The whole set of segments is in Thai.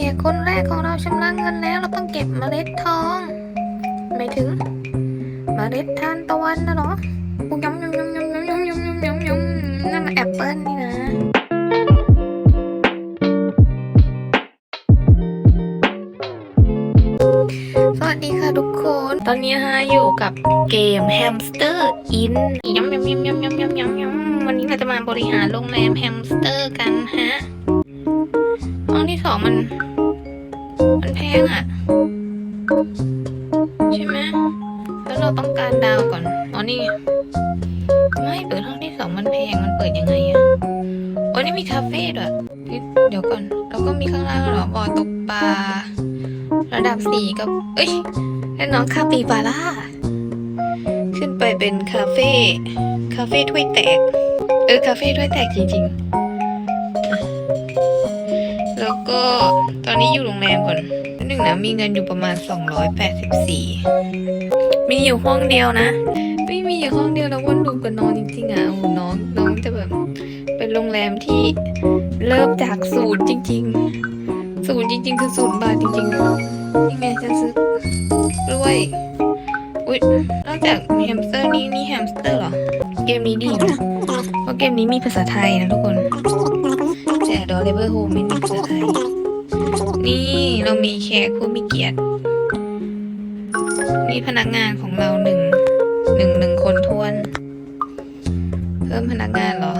แขกคนแรกของเราชำระเงินแล้วเราต้องเก็บเมล็ดทองไม่ถึง เมล็ดทานตะวันนะเหรออุ๊ยยำยำยำยำยำยำยำยำยำยำนั่นมันแอปเปิ้ลนี่นะสวัสดีค่ะทุกคน ตอนนี้ฮะอยู่กับเกมแฮมสเตอร์อินยำยำยำยำยำยำยำยำวันนี้เราจะมาบริหารโรงแรมแฮมสเตอร์กันฮะห้องที่สองมัน งอะใช่ไหมแล้วเราต้องการดาวก่อนอ๋อนี่ ไม่เปิดห้องที่สองมันแพงมันเปิดยังไงอะโอ้นี่มีคาเฟ่ด้วยเดี๋ยวก่อน แล้วก็มีข้างล่างหรอบ่อตกปลาระดับสี่ก็เอ้ยแล้วน้องคาปิบาร่าขึ้นไปเป็นคาเฟ่คาเฟ่ถ้วยแตก เออคาเฟ่ถ้วยแตกจริงๆ แล้วก็ตอนนี้อยู่โรงแรมก่อน งนะ มีเงินอยู่ประมาณ 284 มีอยู่ห้องเดียวนะ ไม่มีอยู่ห้องเดียวแล้ววันดูกับน้องจริงๆอะโอ้น้องน้องจะแบบเป็นโรงแรมที่เริ่มจากศูนย์จริง ๆ ศูนย์จริง ๆ คือศูนย์บาทจริงๆนี่ไงจะซื้อกล้วยอุ้ยนอกจากแฮมสเตอร์นี่นี่แฮมสเตอร์เหรอ เกมนี้ดีนะเพราะเกมนี้มีภาษาไทยนะทุกคนแต่ดอเลเวอร์โฮมมีภาษาไทยนี่ เรามีแขกผู้มีเกียรติ นี่พนักงานของเราหนึ่งหนึ่งหนึ่งคนทวน เพิ่มพนักงานเหรอ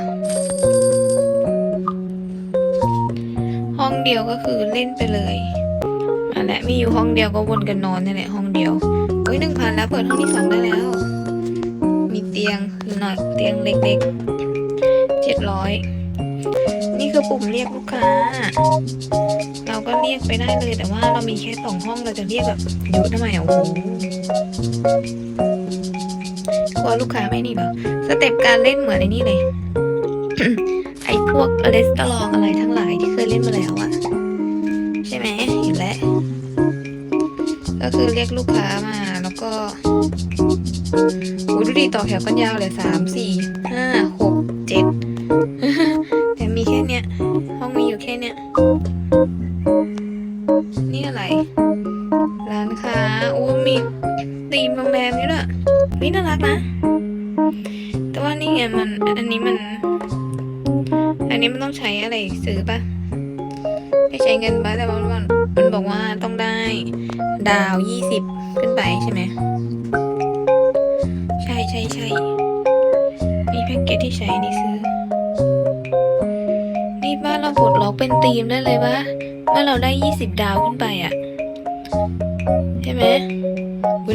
ห้องเดียวก็คือเล่นไปเลยมาและมีอยู่ห้องเดียวก็วนกันนอนนี่แหละห้องเดียวอุ้ยหนึ่งพันแล้วเปิดห้องที่สองได้แล้ว มีเตียงคือหน่อยเตียงเล็กๆเจ็ดร้อยนี่คือปุ่มเรียกลูกค้า ก็เรียกไปได้เลย แต่ว่าเรามีแค่สองห้องเราจะเรียกแบบเยอะทำไมอะโอ้โหกลัวลูกค้าไม่นี่เหรอสเต็ปการเล่นเหมือนไอ้นี่เลย ไอ้พวกเลสตอรองอะไรทั้งหลายที่เคยเล่นมาแล้วอะใช่ไหมเห็นแล้วก็คือเรียกลูกค้ามาแล้วก็โอ้ดูดีต่อแถวกันยาวเลยสามสี่ห้าหก เราได้ 20 ดาวขึ้นไปอะ่ะใช่ไหม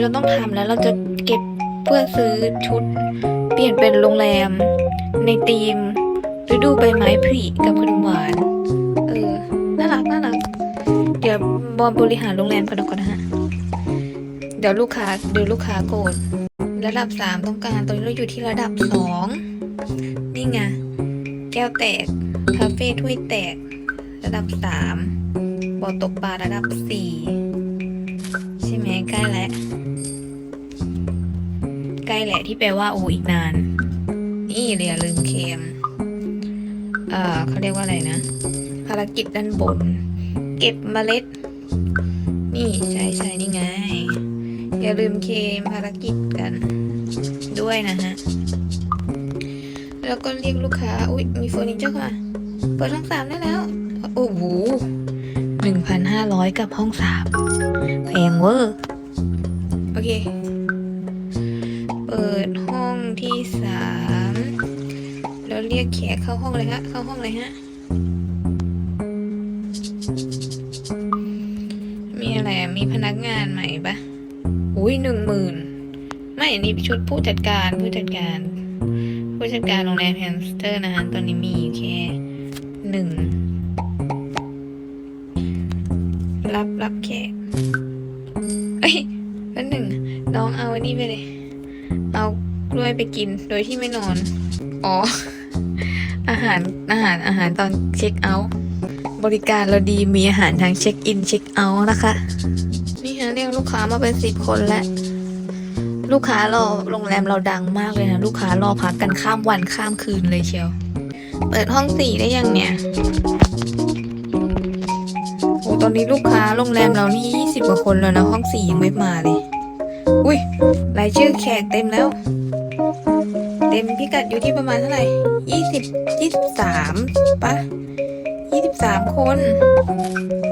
เราต้องทำแล้วเราจะเก็บเพื่อซื้อชุด เปลี่ยนเป็นโรงแรม ในทีมฤดูใบไม้ผลิกับขนมหวาน เออ น่ารักน่ารัก เดี๋ยวบอมบริหารโรงแรมก่อนก่อนฮะ เดี๋ยวลูกค้าเดี๋ยวลูกค้าโกรธระดับ 3 ต้องการตอนนี้เราอยู่ที่ระดับ 2 นี่ไง แก้วแตกคาเฟ่ถ้วยแตก ระดับ 3 ปอตกปลาระดับ 4 ใช่ไหมใกล้แล้ว ใกล้แหละที่แปลว่าโออีกนาน นี่เรียลืมเคมเอ่อเขาเรียกว่าอะไรนะ ภารกิจด้านบน เก็บเมล็ด นี่ใช่ใช่นี่ไง อย่าลืมเคมภารกิจกันด้วยนะฮะ แล้วก็เรียกลูกค้า อุ้ยมีเฟอร์นิเจอร์ค่ะ เปิดช่องสามได้แล้ว โอ้โห หนึ่งพันห้าร้อยกับห้องสามแพงเวอร์ โอเค เปิดห้องที่สามแล้วเรียกแขกเข้าห้องเลยฮะ เข้าห้องเลยฮะ มีอะไรมีพนักงานใหม่ปะอุ้ยหนึ่งหมื่นไม่อันนี่ชุดผู้จัดการผู้จัดการ ผู้จัดการโรงแรมแฮมสเตอร์นะคะตอนนี้มีแค่หนึ่ง รับรับแขกเอ้ยแล้วหนึ่งน้องเอาอันนี้ไปเลย เอากล้วยไปกินโดยที่ไม่นอน อ๋อ อาหารอาหารอาหารตอนเช็คเอาท์บริการเราดีมีอาหารทางเช็คอินเช็คเอาท์นะคะ นี่ฮะเรียกลูกค้ามาเป็นสิบคนแล้วลูกค้ารอโรงแรมเราดังมากเลยนะ ลูกค้ารอพักกันข้ามวันข้ามคืนเลยเชียว เปิดห้องสี่ได้ยังเนี่ย ตอนนี้ลูกค้าโรงแรมเรานี่ยี่สิบกว่าคนแล้วนะ ห้องสี่ยังไม่มาเลย อุ้ยรายชื่อแขกเต็มแล้ว เต็มพิกัดอยู่ที่ประมาณเท่าไหร่ยี่สิบยี่สิบสามปะยี่สิบสามคน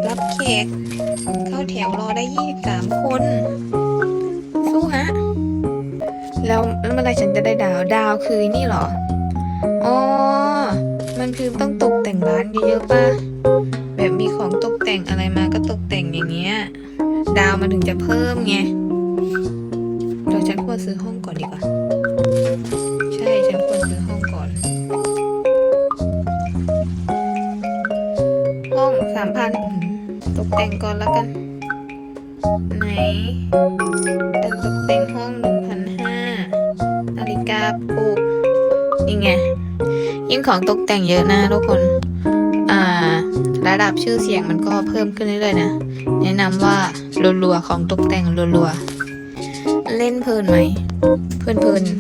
รับแขก เข้าแถวรอได้ยี่สิบสามคน สู้ฮะ แล้วแล้วเมื่อไรฉันจะได้ดาว ดาวคือนี่เหรอ อ๋อ มันคือต้องตกแต่งร้านเยอะๆป่ะ ของตกแต่งอะไรมาก็ตกแต่งอย่างเงี้ย ดาวมันถึงจะเพิ่มไงเดี๋ยวฉันควรซื้อห้องก่อนดีกว่า ใช่ฉันควรซื้อห้องก่อน ห้องสามพันตกแต่งก่อนแล้วกัน ไหนแต่ตกแต่งห้องหนึ่งพันห้านาฬิกาปลุกนี่ไงยิ่งของตกแต่งเยอะนะทุกคน ดับชื่อเสียงมันก็เพิ่มขึ้นเรื่อยๆนะ แนะนำว่ารัวๆของตกแต่งรัวๆ เล่นเพลินไหมเพลินเพลินๆ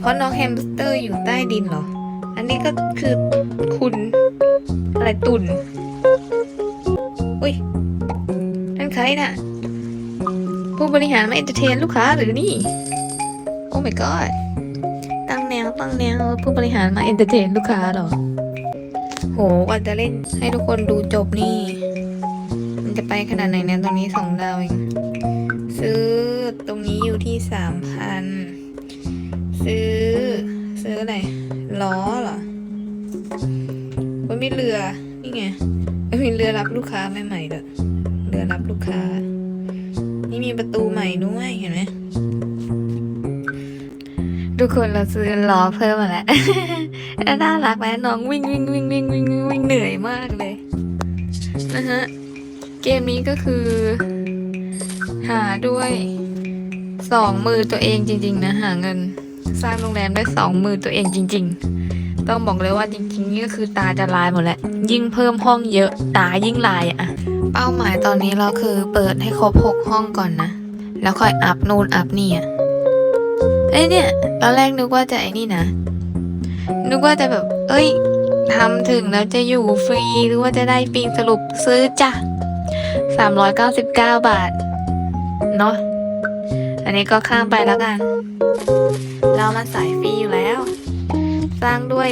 เพราะน้องแฮมสเตอร์อยู่ใต้ดินเหรอ อันนี้ก็คือคุณอะไรตุ่น อุ้ย นั่นใครน่ะ ผู้บริหารมาเอนเตอร์เทนลูกค้าหรือนี่ โอ้ my god ตั้งแนวตั้งแนวผู้บริหารมาเอนเตอร์เทนลูกค้าหรอ โหกว่าจะเล่นให้ทุกคนดูจบนี่ มันจะไปขนาดไหนเนี่ยตรงนี้สองดาวเอง ซื้อตรงนี้อยู่ที่สามพันซื้อ ซื้ออะไรล้อเหรอมันมีเรือ นี่ไงมันมีเรือรับลูกค้าใหม่ๆด้วยเรือรับลูกค้า นี่มีประตูใหม่ด้วยเห็นไหม ทุกคนเราซื้อล้อเพิ่มมาแล้วน่ารักแล้วน้องวิ่งวิ่งวิ่งวิ่งวิ่งวิ่งวิ่งเหนื่อยมากเลยนะฮะเกมนี้ก็คือ หาด้วยสองมือตัวเองจริง ๆ นะหาเงิน สร้างโรงแรมได้สองมือตัวเองจริง ๆ ต้องบอกเลยว่าจริงๆนี่ก็คือตาจะลายหมดแหละยิ่งเพิ่มห้องเยอะตายิ่งลายอะเป้าหมายตอนนี้เราคือเปิดให้ครบหกห้องก่อนนะ แล้วค่อยอัพนู่นอัพนี่อะ เอ้เนี่ย ตอนแรกนึกว่าจะไอ้นี่นะ นึกว่าจะแบบ เอ้ยทำถึงแล้วจะอยู่ฟรีหรือว่าจะได้ฟรีสรุปซื้อจ้ะสามร้อยเก้าสิบเก้าบาท เนาะ อันนี้ก็ข้ามไปแล้วกัน เรามันสายฟรีอยู่แล้ว สร้างด้วย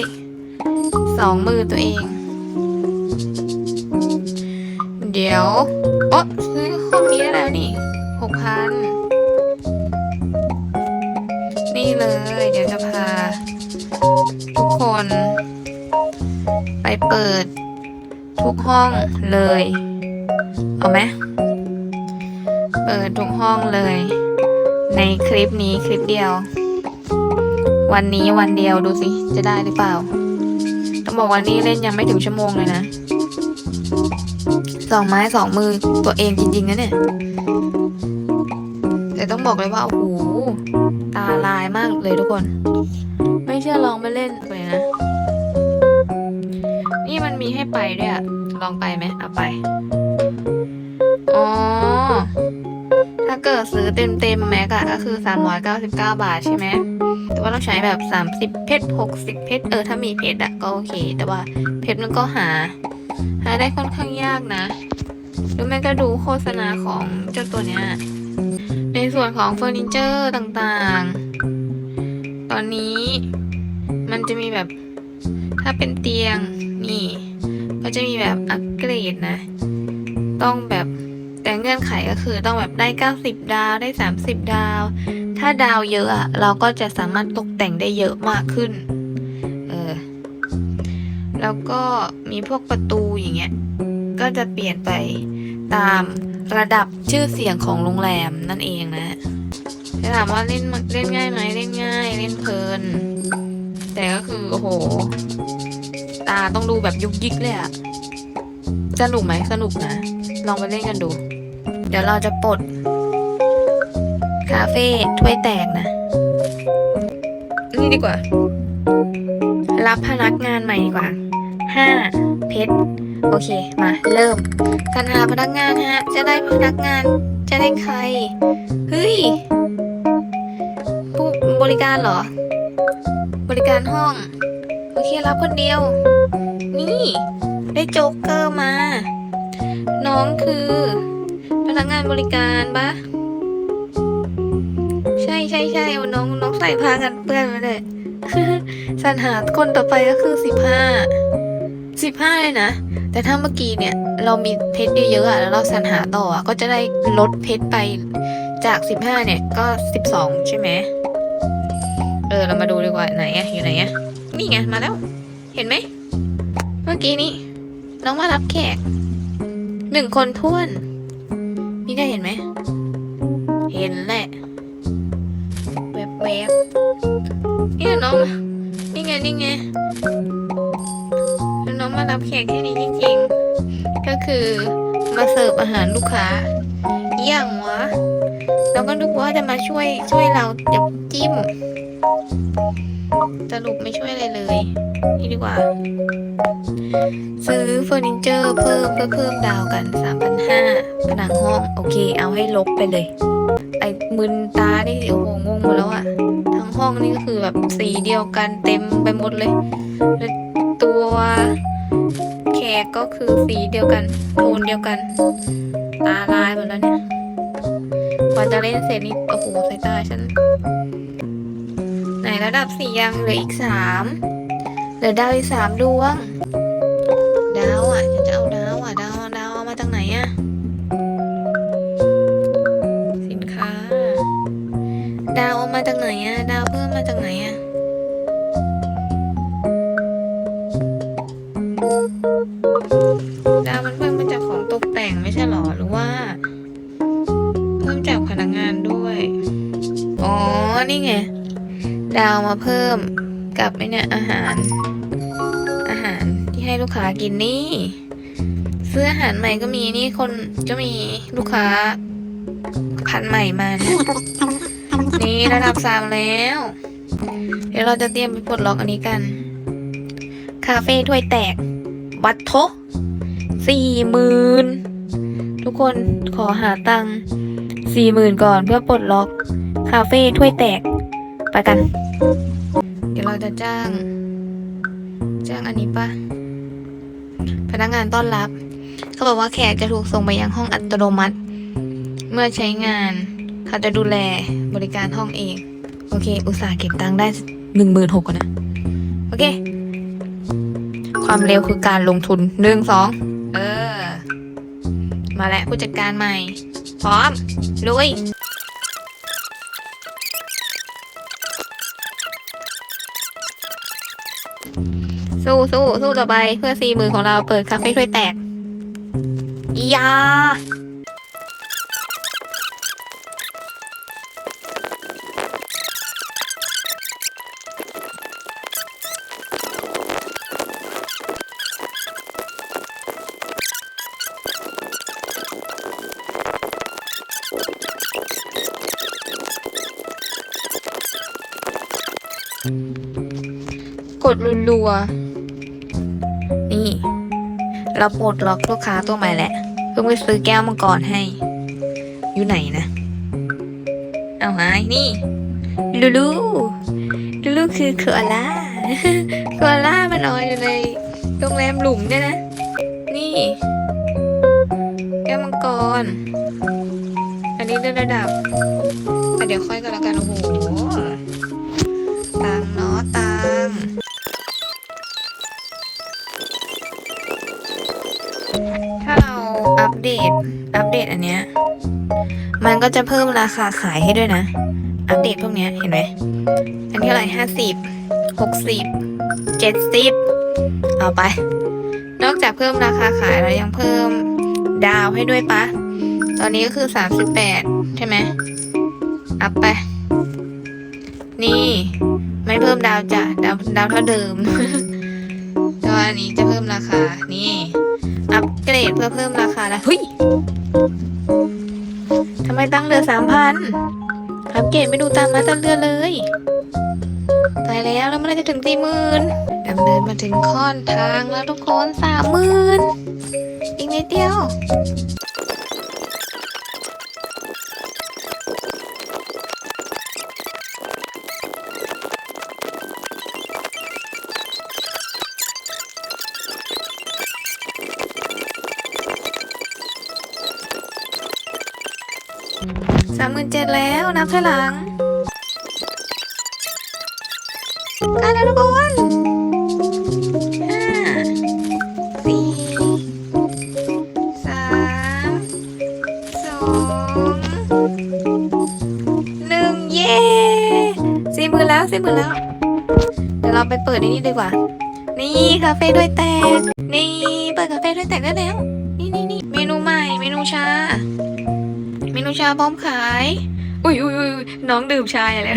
สองมือตัวเอง เดี๋ยว โอ๊ะซื้อห้องนี้ได้แล้วนี่หกพัน เลย เดี๋ยวจะพา ทุกคน ไปเปิด ทุกห้องเลย เอาไหมเปิดทุกห้องเลย ในคลิปนี้คลิปเดียว วันนี้วันเดียวดูสิ จะได้หรือเปล่า ต้องบอกวันนี้เล่นยังไม่ถึงชั่วโมงเลยนะสองไม้สองมือตัวเองจริงๆนะเนี่ยแต่ต้องบอกเลยว่าโอ้โหาลายมากเลยทุกคน ไม่เชื่อลองไปเล่นเลยนะ นี่มันมีให้ไปด้วยอะลองไปไหมเอาไป อ๋อ ถ้าเกิดซื้อเต็มเต็มๆแม็กอะก็คือ 399 บาทใช่ไหม แต่ว่าต้องใช้แบบ 30 เพชร 60 เพชร เออ ถ้ามีเพชรอะก็โอเค แต่ว่าเพชรมันก็หา หาได้ค่อนข้างยากนะหรือไม่ก็ดูโฆษณาของเจ้าตัวเนี้ย ในส่วนของเฟอร์นิเจอร์ต่างๆ ตอนนี้มันจะมีแบบถ้าเป็นเตียงนี่ ก็จะมีแบบอัปเกรดนะ ต้องแบบแต่เงื่อนไขก็คือต้องแบบได้ 90 ดาวได้ 30 ดาว ถ้าดาวเยอะอะเราก็จะสามารถตกแต่งได้เยอะมากขึ้นเออแล้วก็มีพวกประตูอย่างเงี้ยก็จะเปลี่ยนไปตาม ระดับชื่อเสียงของโรงแรมนั่นเองนะจะถามว่าเล่นเล่นง่ายไหมเล่นง่าย เล่นเพลิน แต่ก็คือโอ้โห ตาต้องดูแบบยุกยิกเลยอะสนุกไหมสนุกนะ ลองไปเล่นกันดู เดี๋ยวเราจะปลดคาเฟ่ถ้วยแตกนะ นี่ดีกว่า รับพนักงานใหม่ดีกว่าห้าเพชร โอเค มาเริ่ม การหาพนักงานฮะ จะได้พนักงาน จะได้ใคร เฮ้ยผู้บริการเหรอ บริการห้อง โอเค รับคนเดียว นี่ ได้โจ๊กเกอร์มา น้องคือ พนักงานบริการปะใช่ใช่ใช่เอาน้องน้องใส่ผ้ากันเปื้อนมาเลยสรรหาคนต่อไปก็คือสิบห้า สิบห้าเลยนะ แต่ถ้าเมื่อกี้เนี่ย เรามีเพชรเยอะๆแล้วเราสรรหาต่ออะก็จะได้ลดเพชรไปจากสิบห้าเนี่ย ก็สิบสองใช่ไหมเออ เรามาดูดีกว่าไหนอะอยู่ไหนอะนี่ไง มาแล้ว เห็นไหม เมื่อกี้นี้ น้องมารับแขกหนึ่งคนท้วน นี่ได้เห็นไหม เห็นแหละแวบๆบเนี่ยน้อง นี่ไง นี่ไง รับแขกแค่นี้จริงๆ ก็คือมาเสิร์ฟอาหารลูกค้าอย่างวะเราก็นึกว่าจะมาช่วยช่วยเราจับจิ้มสรุปไม่ช่วยอะไรเลย นี่ดีกว่า ซื้อเฟอร์นิเจอร์เพิ่มเพื่อเพิ่มดาวกัน 3,500ผนังห้อง โอเค เอาให้ลบไปเลย ไอ้มึนตานี่โอ้โหงงหมดแล้วอะทั้งห้องนี่ก็คือแบบสีเดียวกันเต็มไปหมดเลย แล้วตัว แขกก็คือสีเดียวกัน โทนเดียวกัน ตาลายหมดแล้วเนี่ยกว่าจะเล่นเสร็จนี่โอ้โหสายตาฉัน ไหนระดับสี่ยังเหลืออีกสามเหลือดาวอีกสามดวง ดาวอะฉันจะเอาดาวอะ ดาวดาวเอามาจากไหนอะ สินค้า ดาวเอามาจากไหนอะ ดาวเพิ่มมาจากไหนอะ อาหารที่ให้ลูกค้ากินนี่ซื้ออาหารใหม่ก็มีนี่คนก็มีลูกค้าพันใหม่มานนี่ระดับสามแล้ว เดี๋ยวเราจะเตรียมไปปลดล็อกอันนี้กัน คาเฟ่ถ้วยแตก วัดโทสี่หมื่นทุกคนขอหาตังค์สี่หมื่นก่อนเพื่อปลดล็อก คาเฟ่ถ้วยแตก ไปกัน เดี๋ยวเราจะจ้าง จางอันนี้ปะพนักงานต้อนรับ เขาบอกว่าแขกจะถูกส่งไปยังห้องอัตโนมัติ เมื่อใช้งานเขาจะดูแลบริการห้องเอง โอเค อุตส่าห์เก็บตังค์ได้หนึ่งหมื่นหกนะ โอเค ความเร็วคือการลงทุนหนึ่งสองเออ มาแล้วผู้จัดการใหม่ พร้อมลุย สู้สู้สู้ต่อไปเพื่อสี่มือของเราเปิดคาเฟ่ถ้วยแตกยากดรัวๆ เราปลดล็อกลูกค้าตัวใหม่แหละเพิ่งไปซื้อแก้วมังกรให้ อยู่ไหนนะ เอาหายนี่ ลูลู ลูลูคือเคอล่าเคอล่ามันนอนอยู่ในโรงแรมหลุมเนี่ยนะ นี่ แก้วมังกร อันนี้เลื่อนระดับอ่เดี๋ยวค่อยกันแล้วกันโอ้โห เดต อัปเดตอันเนี้ย มันก็จะเพิ่มราคาขายให้ด้วยนะ อัปเดตพวกเนี้ยเห็นไหม อันนี้อะไรห้าสิบ หกสิบ เจ็ดสิบ เอาไป นอกจากเพิ่มราคาขายแล้วยังเพิ่มดาวให้ด้วยปะ ตอนนี้ก็คือสามสิบแปดใช่ไหม อัพไป นี่ไม่เพิ่มดาวจ้ะ ดาวดาวเท่าเดิมแต่ว่าอันนี้จะเพิ่มราคา นี่ อัปเกรดเพื่อเพิ่มราคาแล้วเฮ้ยทำไมตั้งเหลือสามพันอัปเกรดไม่ดูตามมาตั้งเรือเลย ตายแล้วแล้วเมื่อไหรจะถึงสี่หมื่นดำเนินมาถึงค่อนทางแล้วทุกคนสามหมื่นอีกนิดเดียวามหมื่นเจ็ดแล้วนับถอยหลังใกล้แล้วทุกคนห้าสี่สามสองหนึ่งเย้สี่หมื่นแล้วสี่หมื่นแล้ว เดี๋ยวเราไปเปิดในนี้ดีกว่า นี่คาเฟ่ด้วยแตก นี่เปิดคาเฟ่ด้วยแตกได้แล้ว นี่นี่นี่เมนูใหม่ เมนูชา เมนูชาพร้อมขาย อุ้ยอุ้ยอุ้ยน้องดื่มชาอะไร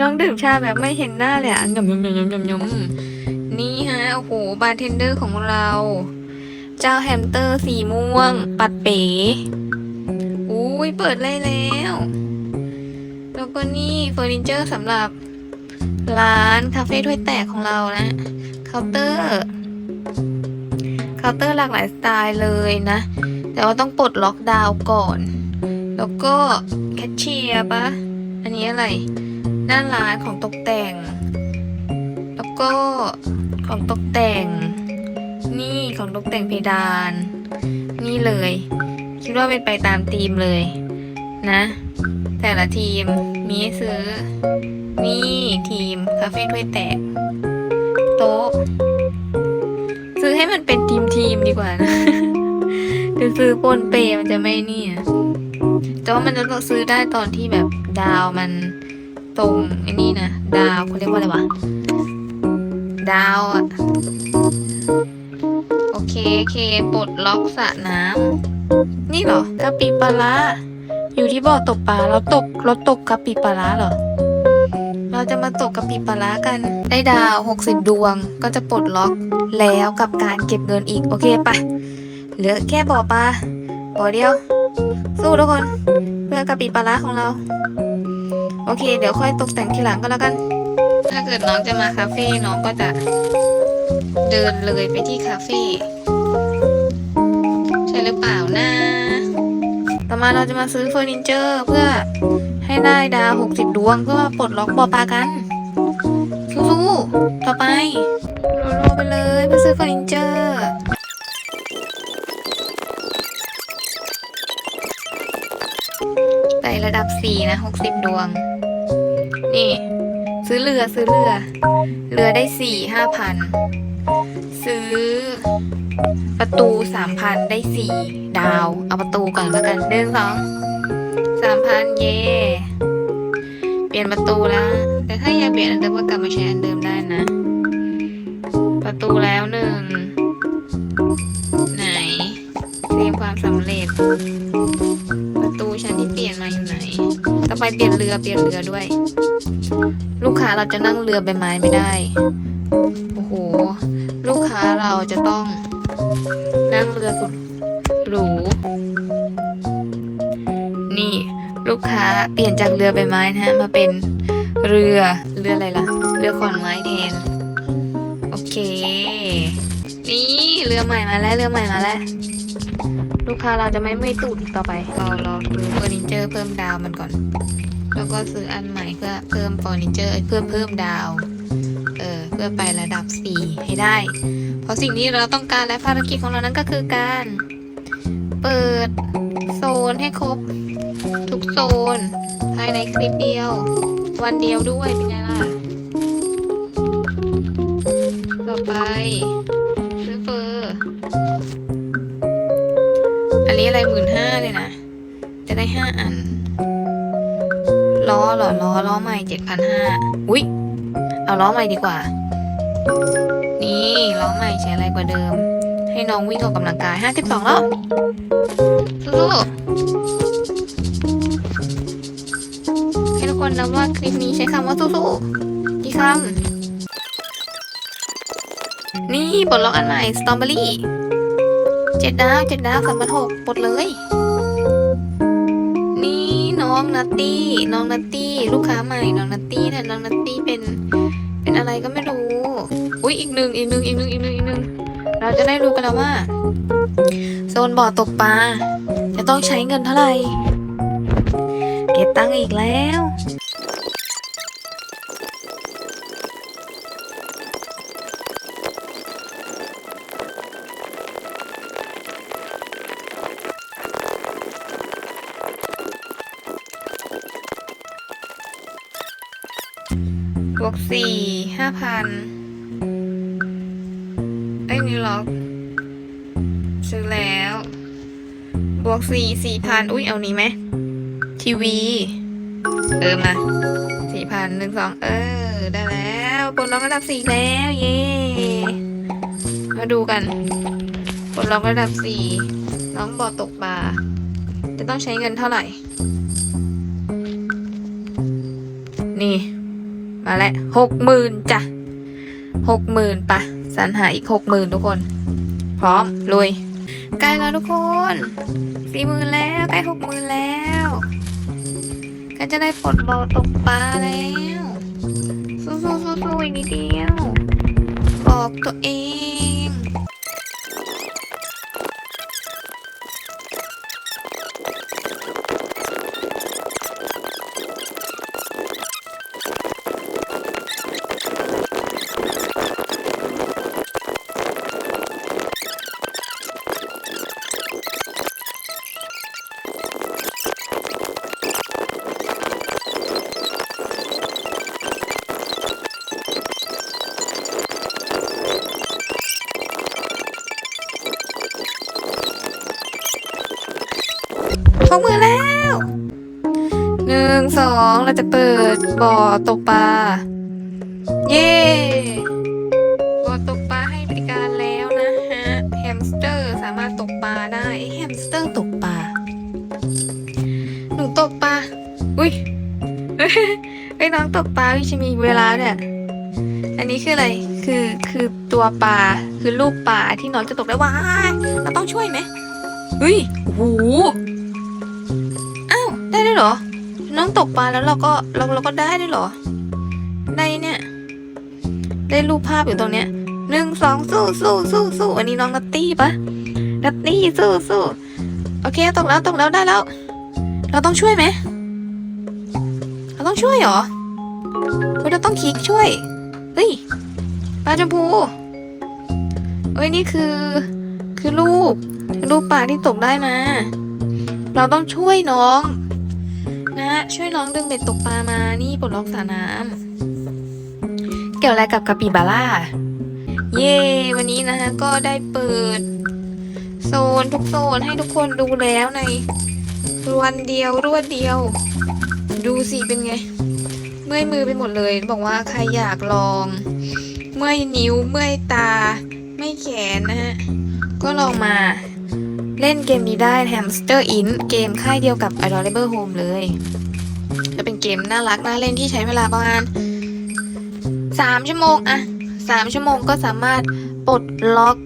น้องดื่มชาแบบไม่เห็นหน้าเลยอะยำยำยำยำยำยำนี่ฮะ โอ้โห บาร์เทนเดอร์ของเรา เจ้าแฮมสเตอร์สีม่วง ปัดเป๋อุ้ยเปิดเลยแล้ว แล้วก็นี่เฟอร์นิเจอร์สำหรับร้านคาเฟ่ถ้วยแตกของเรานะเคาน์เตอร์เคาน์เตอร์หลากหลายสไตล์เลยนะ แต่ว่าต้องปลดล็อกดาวน์ก่อน แล้วก็แคชเชียร์ปะอันนี้อะไรหน้าร้านของตกแต่ง แล้วก็ของตกแต่ง นี่ของตกแต่งเพดาน นี่เลย คิดว่าเป็นไปตามธีมเลยนะ แต่ละทีมมีให้ซื้อ นี่ทีมคาเฟ่ถ้วยแตก โต๊ะ ซื้อให้มันเป็นทีมทีมดีกว่านะ จะซื้อปนเปมันจะไม่นี่แต่ว่ามันจะต้องซื้อได้ตอนที่แบบดาวมันตรงไอ้นี่นะดาวเขาเรียกว่าอะไรวะดาวอะโอเคโอเคปลดล็อกสระน้ำนี่เหรอกะปิปลาร้าอยู่ที่บ่อตกปลาเราตกเราตกกะปิปลาร้าเหรอเราจะมาตกกะปิปลาร้ากัน ได้ดาว 60 ดวงก็จะปลดล็อกแล้วกับการเก็บเงินอีก โอเคไป เหลือแค่บ่อปลาบ่อเดียว สู้ทุกคน เพื่อกะปิปลาร้าของเรา โอเค เดี๋ยวค่อยตกแต่งทีหลังก็แล้วกัน ถ้าเกิดน้องจะมาคาเฟ่น้องก็จะเดินเลยไปที่คาเฟ่ใช่หรือเปล่านะ ต่อมาเราจะมาซื้อเฟอร์นิเจอร์เพื่อให้ได้ดาว 60 ดวงเพื่อมาปลดล็อกบ่อปลากันสู้ๆต่อไปรัวๆไปเลยเพื่อซื้อเฟอร์นิเจอร์ ระดับ 4 นะ 60 ดวง นี่ ซื้อเรือซื้อเรือ เรือได้ 4 5,000 ซื้อ ประตู 3,000 ได้ 4 ดาว เอาประตูก่อนแล้วกันหนึ่งสองสามพันเย่เปลี่ยนประตูแล้ว แต่ถ้าอยากเปลี่ยนอันเดิมก็กลับมาใช้อันเดิมได้นะ ประตูแล้วหนึ่ง รือเปลี่ยนเรือด้วย ลูกค้าเราจะนั่งเรือใบไม้ไม่ได้ โอ้โห ลูกค้าเราจะต้องนั่งเรือสุดหรู นี่ลูกค้าเปลี่ยนจากเรือใบไม้นะฮะมาเป็นเรือเรืออะไรล่ะ เรือขอนไม้แทน โอเค นี่เรือใหม่มาแล้วเรือใหม่มาแล้วลูกค้าเราจะไม่ไม่ตูดอีกต่อไป เราเราซื้อเฟอร์นิเจอร์เพิ่มดาวมันก่อน แล้วก็ซื้ออันใหม่เพื่อเพิ่มเฟอร์นิเจอร์เพื่อเพิ่มดาว เออเพื่อไประดับ 4 ให้ได้ เพราะสิ่งที่เราต้องการและภารกิจของเรานั้นก็คือการ เปิดโซนให้ครบ ทุกโซน ภายในคลิปเดียว วันเดียวด้วยเป็นไงล่ะ ต่อไป ล้อล้อใหม่เจ็ดพันห้าอุ๊ยเอาล้อใหม่ดีกว่า นี่ล้อใหม่ใช้อะไรกว่าเดิม ให้น้องวิ่งออกกำลังกายห้าสิบสองแล้วสู้ๆให้ทุกคนนับว่าคลิปนี้ใช้คำว่าสู้ๆกี่คำนี่ปลดล็อกอันใหม่สตรอเบอรี่เจ็ดดาวเจ็ดดาวสามพันหกปลดเลย นี่น้องนัตตี้น้องนัตตี้ ลูกค้าใหม่น้องนัตตี้เนี่ยน้องนัตตี้เป็นเป็นอะไรก็ไม่รู้ อุ้ยอีกหนึ่งอีกหนึ่งอีกหนึ่งอีกหนึ่งอีกหนึ่งเราจะได้รู้กันแล้วว่า โซนบ่อตกปลาจะต้องใช้เงินเท่าไหร่ เก็บตังค์อีกแล้ว ห้าพันไอ้นี่ล็อก ซื้อแล้ว บวกสี่สี่พันอุ้ยเอานี้ไหม ทีวี เออมาสี่พันหนึ่งสองเออ ได้แล้วปลดล็อกระดับสี่แล้วเย้มาดูกันปลดล็อกระดับสี่น้องบอตกปลาจะต้องใช้เงินเท่าไหร่ นี่ มาแล้วหกหมื่นจ้ะหกหมื่นปะสรรหาอีกหกหมื่นทุกคน พร้อมลุยใกล้แล้วทุกคนสี่หมื่นแล้วใกล้หกหมื่นแล้วก็จะได้ปลดบอตกปลาแล้วสู้สู้สู้สู้อีกนิดเดียวบอกตัวเอง กปลา เย้บ่อตกปลาให้บริการแล้วนะฮะ แฮมสเตอร์สามารถตกปลาได้เอ๊ะแฮมสเตอร์ตกปลา หนูตกปลา อุ้ยไอ้น้องตกปลาวิชมีเวลาเนี่ย อันนี้คืออะไร คือ คือตัวปลา คือลูกปลาที่น้องจะตกได้ว้าเราต้องช่วยไหมเฮ้ยโหอ้าว ได้ด้วยเหรอ น้องตกปลาแล้วเราก็เราเราก็ได้ด้วยเหรอ ได้รูปภาพอยู่ตรงเนี้ยหนึ่งสองสู้สู้สู้สู้อันนี้น้องนัตตี้ปะนัตตี้สู้สู้โอเคตกแล้วตกแล้วได้แล้ว เราต้องช่วยไหมเราต้องช่วยเหรอเฮ้ยเราต้องคลิกช่วยเฮ้ยปลาชมพูเอ้ยนี่คือ คือรูปรูปปลาที่ตกได้มา เราต้องช่วยน้อง นะ ช่วยน้องดึงเบ็ดตกปลามานี่ปลดล็อกสระน้ำ กี่ยวอะไรกับกาปิบาร่า เย้วันนี้นะคะก็ได้เปิด โซนทุกโซนให้ทุกคนดูแล้วในวันเดียวรวดเดียว ดูสิเป็นไง เมื่อยมือไปหมดเลย บอกว่าใครอยากลอง เมื่อยนิ้วเมื่อยตา ไม่แขนนะฮะ ก็ลองมาเล่นเกมนี้ได้ Hamster In เกมค่ายเดียวกับ Adorable Home เลยจะเป็นเกมน่ารักน่าเล่นที่ใช้เวลาประมาณ 3ชั่วโมงอะ3ชั่วโมงก็สามารถปลดล็อก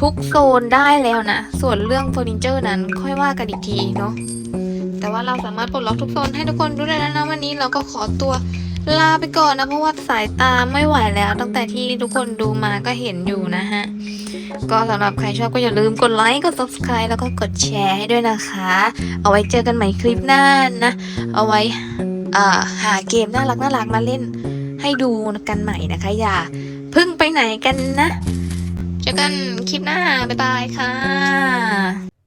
ทุกโซนได้แล้วนะ ส่วนเรื่องเฟอร์นิเจอร์นั้นค่อยว่ากันอีกทีเนาะแต่ว่าเราสามารถปลดล็อกทุกโซนให้ทุกคนดูได้แล้วนะวันนี้เราก็ขอตัวลาไปก่อนนะ เพราะว่าสายตาไม่ไหวแล้ว ตั้งแต่ที่ทุกคนดูมาก็เห็นอยู่นะฮะ ก็สำหรับใครชอบก็อย่าลืมกดไลค์กด subscribe แล้วก็กดแชร์ให้ด้วยนะคะ เอาไว้เจอกันใหม่คลิปหน้านะ เอาไว้หาเกมน่ารักน่ารักมาเล่น ให้ดูกันใหม่นะคะ อย่าพึ่งไปไหนกันนะ เจอกันคลิปหน้า บ๊ายบายค่ะ